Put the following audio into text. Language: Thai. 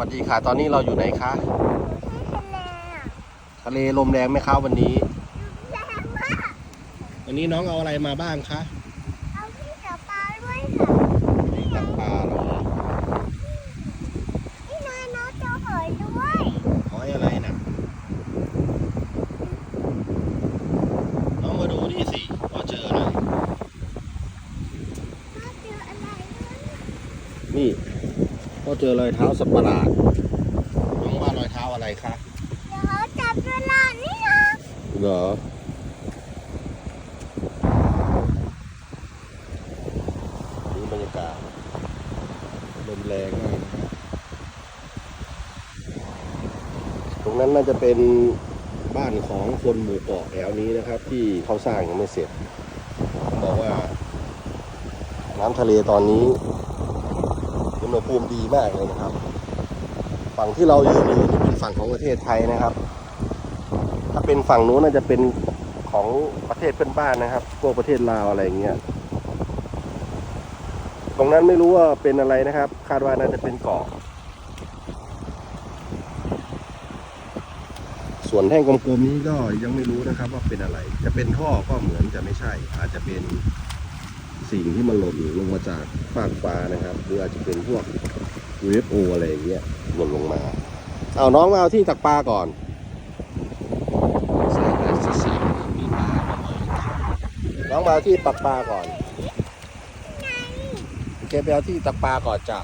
วัสดีค่ะ ตอนนี้เราอยู่ไหนคะที่ทะเลอะทะเลลมแรงไหมคะวันนี้แรงมากวันนี้น้องเอาอะไรมาบ้างคะเอาที่จับปลาด้วยค่ะนี่ตักปลาเหรอนี่นายน้องเจอหอยด้วยหอยอะไรน่ะน้องมาดูนี่สิว่าเจออะไรน้ ก็เจอรอยเท้าสัตว์ประหลาดน้องว่ารอยเท้าอะไรคะเดี๋ยวเขาจับเวลานี่นะเหรอนี่บรรยากาศลมแรงมากนะฮะตรงนั้นน่าจะเป็นบ้านของคนหมู่เกาะแถวนี้นะครับ ที่เขาสร้างยังไม่เสร็จบอกว่า น้ำทะเลตอนนี้อุ ณหภูมิดีมากเลยนะครับ ฝั่งที่เรายืนอยู่นี่เป็นฝั่งของประเทศไทยนะครับ ถ้าเป็นฝั่งนู้นน่าจะเป็นของประเทศเพื่อนบ้านนะครับพวกประเทศลาวอะไรอย่างเงี้ยตรงนั้นไม่รู้ว่าเป็นอะไรนะครับ คาดว่าน่าจะเป็นเกาะส่วนแท่งกลมๆนี้ก็ยังไม่รู้นะครับว่าเป็นอะไร จะเป็นท่อก็เหมือนจะไม่ใช่ อาจจะเป็น สิ่งที่มันหล่นลงมาจากฟากฟ้านะครับ หรืออาจจะเป็นพวก UFO อะไรอย่างเงี้ยหล่นลงมา เอาน้องมาเอาที่ตักปลาก่อนน้องมาเอาที่ตักปลาก่อนโอเคไปเอาที่ตักปลาก่อนจ้ะ